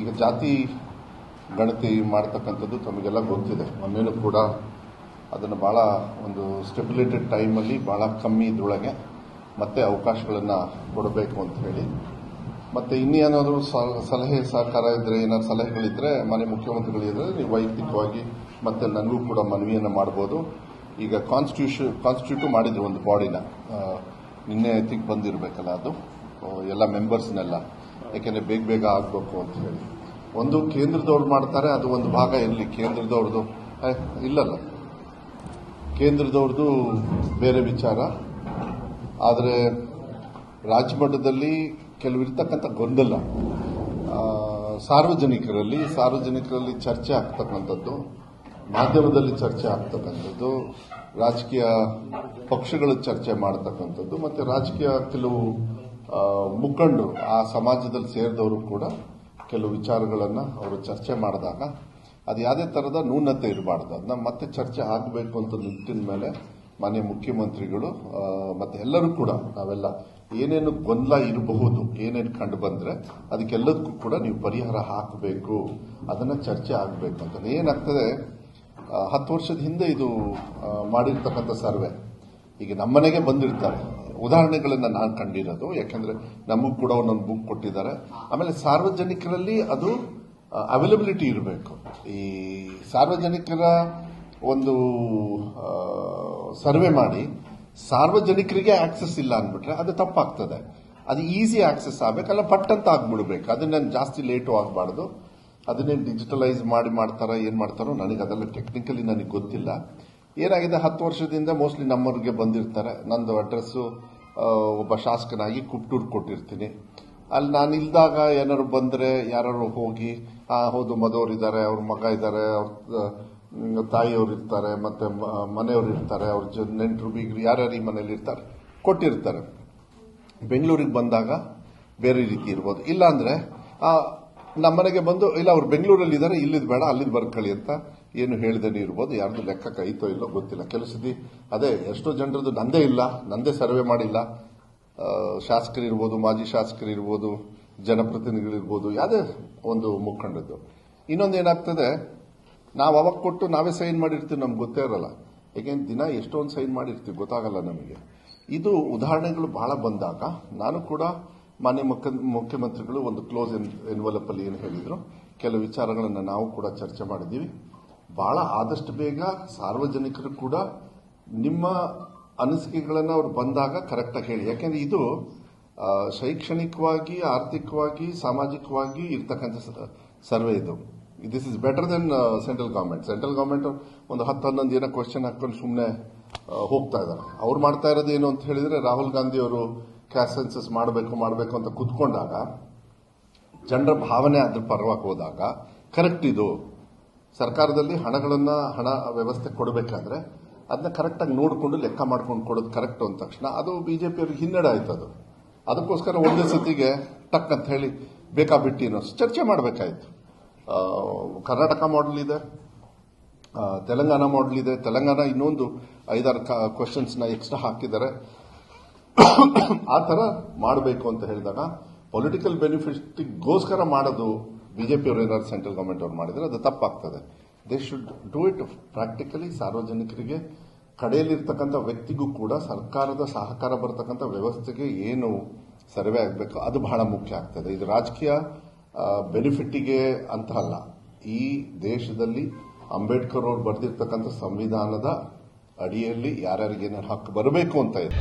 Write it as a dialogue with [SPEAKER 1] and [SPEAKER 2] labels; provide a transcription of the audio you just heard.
[SPEAKER 1] ಈಗ ಜಾತಿ ಗಣತಿ ಮಾಡ್ತಕ್ಕಂಥದ್ದು ತಮಗೆಲ್ಲ ಗೊತ್ತಿದೆ. ಮೊನ್ನೆನೂ ಕೂಡ ಅದನ್ನು ಭಾಳ ಒಂದು ಸ್ಟೆಬಿಲೇಟೆಡ್ ಟೈಮಲ್ಲಿ ಭಾಳ ಕಮ್ಮಿ ಇದ್ರೊಳಗೆ ಮತ್ತೆ ಅವಕಾಶಗಳನ್ನು ಕೊಡಬೇಕು ಅಂತ ಹೇಳಿ. ಮತ್ತೆ ಇನ್ನೇನಾದರೂ ಸಲಹೆ ಸಹಕಾರ ಇದ್ರೆ, ಏನಾದ್ರು ಸಲಹೆಗಳಿದ್ರೆ, ಮನೆ ಮುಖ್ಯಮಂತ್ರಿಗಳಿದ್ರೆ ನೀವು ವೈಯಕ್ತಿಕವಾಗಿ ಮತ್ತೆ ನನಗೂ ಕೂಡ ಮನವಿಯನ್ನು ಮಾಡ್ಬೋದು. ಈಗ ಕಾನ್ಸ್ಟಿಟ್ಯೂಷನ್ ಕಾನ್ಸ್ಟಿಟ್ಯೂಟ್ ಮಾಡಿದ್ರು ಒಂದು ಬಾಡಿನ ನಿನ್ನೆ ತಿಕ್ ಬಂದಿರಬೇಕಲ್ಲ ಅದು. ಎಲ್ಲ ಮೆಂಬರ್ಸ್ನೆಲ್ಲ ಯಾಕೆಂದ್ರೆ ಬೇಗ ಬೇಗ ಆಗಬೇಕು ಅಂತ ಹೇಳಿ. ಒಂದು ಕೇಂದ್ರದವ್ರು ಮಾಡ್ತಾರೆ, ಅದು ಒಂದು ಭಾಗ ಇರಲಿ ಕೇಂದ್ರದವ್ರದ್ದು. ಇಲ್ಲಲ್ಲ. ಕೇಂದ್ರದವ್ರದ್ದು ಬೇರೆ ವಿಚಾರ. ಆದರೆ ರಾಜ್ಯ ಮಟ್ಟದಲ್ಲಿ ಕೆಲವಿರ್ತಕ್ಕಂಥ ಗೊಂದಲ. ಸಾರ್ವಜನಿಕರಲ್ಲಿ ಸಾರ್ವಜನಿಕರಲ್ಲಿ ಚರ್ಚೆ ಆಗ್ತಕ್ಕಂಥದ್ದು, ಮಾಧ್ಯಮದಲ್ಲಿ ಚರ್ಚೆ ಆಗ್ತಕ್ಕಂಥದ್ದು, ರಾಜಕೀಯ ಪಕ್ಷಗಳು ಚರ್ಚೆ ಮಾಡ್ತಕ್ಕಂಥದ್ದು, ಮತ್ತು ರಾಜಕೀಯ ಕೆಲವು ಮುಖಂಡರು, ಆ ಸಮಾಜದಲ್ಲಿ ಸೇರಿದವರು ಕೂಡ ಕೆಲವು ವಿಚಾರಗಳನ್ನು ಅವರು ಚರ್ಚೆ ಮಾಡಿದಾಗ ಅದು ಯಾವುದೇ ಥರದ ನ್ಯೂನತೆ ಇರಬಾರ್ದು. ಅದನ್ನ ಮತ್ತೆ ಚರ್ಚೆ ಆಗಬೇಕು ಅಂತ ನಿಟ್ಟಿನ ಮೇಲೆ ಮಾನ್ಯ ಮುಖ್ಯಮಂತ್ರಿಗಳು ಮತ್ತೆ ಎಲ್ಲರೂ ಕೂಡ ನಾವೆಲ್ಲ ಏನೇನು ಗೊಂದಲ ಇರಬಹುದು, ಏನೇನು ಕಂಡು ಬಂದರೆ ಅದಕ್ಕೆಲ್ಲದಕ್ಕೂ ಕೂಡ ನೀವು ಪರಿಹಾರ ಹಾಕಬೇಕು. ಅದನ್ನು ಚರ್ಚೆ ಆಗಬೇಕು ಅಂತ. ಏನಾಗ್ತದೆ ಹತ್ತು ವರ್ಷದ ಹಿಂದೆ ಇದು ಮಾಡಿರ್ತಕ್ಕಂಥ ಸರ್ವೆ. ಈಗ ನಮ್ಮನೆಗೆ ಬಂದಿರ್ತಾರೆ. ಉದಾಹರಣೆಗಳನ್ನ ನಾನು ಕಂಡಿರೋದು. ಯಾಕೆಂದ್ರೆ ನಮಗೂ ಕೂಡ ಒಂದೊಂದು ಬುಕ್ ಕೊಟ್ಟಿದ್ದಾರೆ. ಆಮೇಲೆ ಸಾರ್ವಜನಿಕರಲ್ಲಿ ಅದು ಅವೈಲಬಿಲಿಟಿ ಇರಬೇಕು. ಈ ಸಾರ್ವಜನಿಕರ ಒಂದು ಸರ್ವೆ ಮಾಡಿ, ಸಾರ್ವಜನಿಕರಿಗೆ ಆಕ್ಸೆಸ್ ಇಲ್ಲ ಅಂದ್ಬಿಟ್ರೆ ಅದು ತಪ್ಪಾಗ್ತದೆ. ಅದು ಈಸಿ ಆಕ್ಸೆಸ್ ಆಗಬೇಕಲ್ಲ ಪಟ್ ಅಂತ ಆಗ್ಬಿಡ್ಬೇಕು. ಅದನ್ನ ಜಾಸ್ತಿ ಲೇಟು ಆಗಬಾರ್ದು. ಅದನ್ನೇನು ಡಿಜಿಟಲೈಸ್ ಮಾಡಿ ಮಾಡ್ತಾರ, ಏನ್ ಮಾಡ್ತಾರೋ ನನಗೆ ಅದೆಲ್ಲ ಟೆಕ್ನಿಕಲಿ ನನಗೆ ಗೊತ್ತಿಲ್ಲ. ಏನಾಗಿದೆ, ಹತ್ತು ವರ್ಷದಿಂದ ಮೋಸ್ಟ್ಲಿ ನಮ್ಮವ್ರಿಗೆ ಬಂದಿರ್ತಾರೆ. ನಂದು ಅಡ್ರೆಸ್ಸು ಒಬ್ಬ ಶಾಸಕನಾಗಿ ಕುಪ್ಟೂರ್ ಕೊಟ್ಟಿರ್ತೀನಿ. ಅಲ್ಲಿ ನಾನು ಇಲ್ದಾಗ ಏನಾದ್ರು ಬಂದರೆ ಯಾರು ಹೋಗಿ ಹೌದು, ಮದವ್ರು ಇದ್ದಾರೆ ಅವ್ರ ಮಗ ಇದ್ದಾರೆ ಅವ್ರ ತಾಯಿಯವ್ರು ಇರ್ತಾರೆ, ಮತ್ತೆ ಮನೆಯವರು ಇರ್ತಾರೆ, ಅವ್ರ ಜ, ನೆಂಟರು, ಬೀಗರು ಯಾರ್ಯಾರು ಈ ಮನೇಲಿ ಇರ್ತಾರೆ, ಕೊಟ್ಟಿರ್ತಾರೆ. ಬೆಂಗಳೂರಿಗೆ ಬಂದಾಗ ಬೇರೆ ರೀತಿ ಇರ್ಬೋದು. ಇಲ್ಲಾಂದರೆ ನಮ್ಮ ಮನೆಗೆ ನಮ್ಮನೆಗೆ ಬಂದು, ಇಲ್ಲ, ಅವ್ರು ಬೆಂಗಳೂರಲ್ಲಿ ಇದ್ದಾರೆ ಇಲ್ಲಿದ್ ಬೇಡ, ಅಲ್ಲಿದ್ ಬರ್ಕೊಳ್ಳಿ ಅಂತ ಏನು ಹೇಳಿದೆ ಇರ್ಬೋದು ಯಾರ್ದು ಲೆಕ್ಕ ಕೈತೋ ಇಲ್ಲೋ ಗೊತ್ತಿಲ್ಲ. ಕೆಲವು ಅದೇ, ಎಷ್ಟೋ ಜನರದ್ದು ನಂದೇ ಇಲ್ಲ, ನಂದೇ ಸರ್ವೆ ಮಾಡಿಲ್ಲ. ಶಾಸಕರಿರ್ಬೋದು ಮಾಜಿ ಶಾಸಕರಿರ್ಬೋದು ಜನಪ್ರತಿನಿಧಿಗಳಿರ್ಬೋದು, ಯಾವುದೇ ಒಂದು ಮುಖಂಡದ್ದು. ಇನ್ನೊಂದು ಏನಾಗ್ತದೆ, ನಾವು ಅವಾಗ ಕೊಟ್ಟು ನಾವೇ ಸೈನ್ ಮಾಡಿರ್ತೀವಿ ನಮ್ಗೆ ಗೊತ್ತೇ ಇರಲ್ಲ. ಯಾಕೆಂದ್ರೆ ದಿನ ಎಷ್ಟೊಂದು ಸೈನ್ ಮಾಡಿರ್ತೀವಿ, ಗೊತ್ತಾಗಲ್ಲ ನಮಗೆ. ಇದು ಉದಾಹರಣೆಗಳು ಬಹಳ ಬಂದಾಗ, ನಾನು ಕೂಡ ಮಾನ್ಯ ಮುಖ್ಯ ಮುಖ್ಯಮಂತ್ರಿಗಳು ಒಂದು ಕ್ಲೋಸ್ ಎನ್ವಲಪ್ ಅಲ್ಲಿ ಏನು ಹೇಳಿದ್ರು. ಕೆಲವು ವಿಚಾರಗಳನ್ನು ನಾವು ಕೂಡ ಚರ್ಚೆ ಮಾಡಿದ್ದೀವಿ. ಬಹಳ ಆದಷ್ಟು ಬೇಗ ಸಾರ್ವಜನಿಕರು ಕೂಡ ನಿಮ್ಮ ಅನಿಸಿಕೆಗಳನ್ನು ಅವ್ರು ಬಂದಾಗ ಕರೆಕ್ಟಾಗಿ ಹೇಳಿ. ಯಾಕೆಂದ್ರೆ ಇದು ಶೈಕ್ಷಣಿಕವಾಗಿ, ಆರ್ಥಿಕವಾಗಿ, ಸಾಮಾಜಿಕವಾಗಿ ಇರ್ತಕ್ಕಂಥ ಸರ್ವೆ ಇದು. This is better then central government central government ಒಂದು ಹತ್ತು ಹನ್ನೊಂದು ಏನೋ ಕ್ವಶನ್ ಹಾಕೊಂಡು ಸುಮ್ಮನೆ ಹೋಗ್ತಾ ಇದ್ದಾರೆ. ಅವ್ರು ಮಾಡ್ತಾ ಇರೋದು ಏನು ಅಂತ ಹೇಳಿದ್ರೆ ರಾಹುಲ್ ಗಾಂಧಿ ಅವರು ಕ್ಯಾಸ್ಟ್ ಸೆನ್ಸಸ್ ಮಾಡಬೇಕು ಮಾಡಬೇಕು ಅಂತ ಕೂತ್ಕೊಂಡಾಗ, ಜನರ ಭಾವನೆ ಅದ್ರ ಪರವಾಗಿ ಹೋದಾಗ ಕರೆಕ್ಟ್ ಇದು. ಸರ್ಕಾರದಲ್ಲಿ ಹಣಗಳನ್ನು ಹಣ ವ್ಯವಸ್ಥೆ ಕೊಡಬೇಕಾದ್ರೆ ಅದನ್ನ ಕರೆಕ್ಟಾಗಿ ನೋಡಿಕೊಂಡು ಲೆಕ್ಕ ಮಾಡ್ಕೊಂಡು ಕೊಡೋದು ಕರೆಕ್ಟ್ ಅಂದ ತಕ್ಷಣ ಅದು ಬಿ ಜೆ ಪಿಯವ್ರಿಗೆ ಹಿನ್ನಡೆ ಆಯ್ತು ಅದು. ಅದಕ್ಕೋಸ್ಕರ ಒಂದೇ ಸತಿಗೆ ಟಕ್ ಅಂತ ಹೇಳಿ ಬೇಕಾ ಬಿಟ್ಟಿ ಅನ್ನೋ ಚರ್ಚೆ ಮಾಡಬೇಕಾಯ್ತು. ಕರ್ನಾಟಕ ಮಾಡೆಲ್ ಇದೆ ತೆಲಂಗಾಣ ಮಾಡೆಲ್ ಇದೆ. ತೆಲಂಗಾಣ ಇನ್ನೊಂದು ಐದಾರು ಕ್ವಶನ್ಸ್ನ ಎಕ್ಸ್ಟ್ರಾ ಹಾಕಿದ್ದಾರೆ. ಆ ಥರ ಮಾಡಬೇಕು ಅಂತ ಹೇಳಿದಾಗ ಪೊಲಿಟಿಕಲ್ ಬೆನಿಫಿಟ್ಗೋಸ್ಕರ ಮಾಡೋದು ಬಿಜೆಪಿ ಅವರು ಏನಾದ್ರು ಸೆಂಟ್ರಲ್ ಗವರ್ಮೆಂಟ್ ಅವರು ಮಾಡಿದ್ರೆ ಅದು ತಪ್ಪಾಗ್ತದೆ. They should do it practically ಸಾರ್ವಜನಿಕರಿಗೆ ಕಡೆಯಲ್ಲಿರ್ತಕ್ಕಂಥ ವ್ಯಕ್ತಿಗೂ ಕೂಡ ಸರ್ಕಾರದ ಸಹಕಾರ ಬರತಕ್ಕಂಥ ವ್ಯವಸ್ಥೆಗೆ ಏನು ಸರ್ವೆ ಆಗಬೇಕು ಅದು ಬಹಳ ಮುಖ್ಯ ಆಗ್ತದೆ. ಇದು ರಾಜಕೀಯ ಬೆನಿಫಿಟ್ಟಿಗೆ ಅಂತ ಅಲ್ಲ ಈ ದೇಶದಲ್ಲಿ ಅಂಬೇಡ್ಕರ್ ಅವರು ಬರೆದಿರ್ತಕ್ಕಂಥ ಸಂವಿಧಾನದ ಅಡಿಯಲ್ಲಿ ಯಾರ್ಯಾರಿಗೆ ಏನೇನು ಹಕ್ಕು ಬರಬೇಕು ಅಂತ ಇದೆ.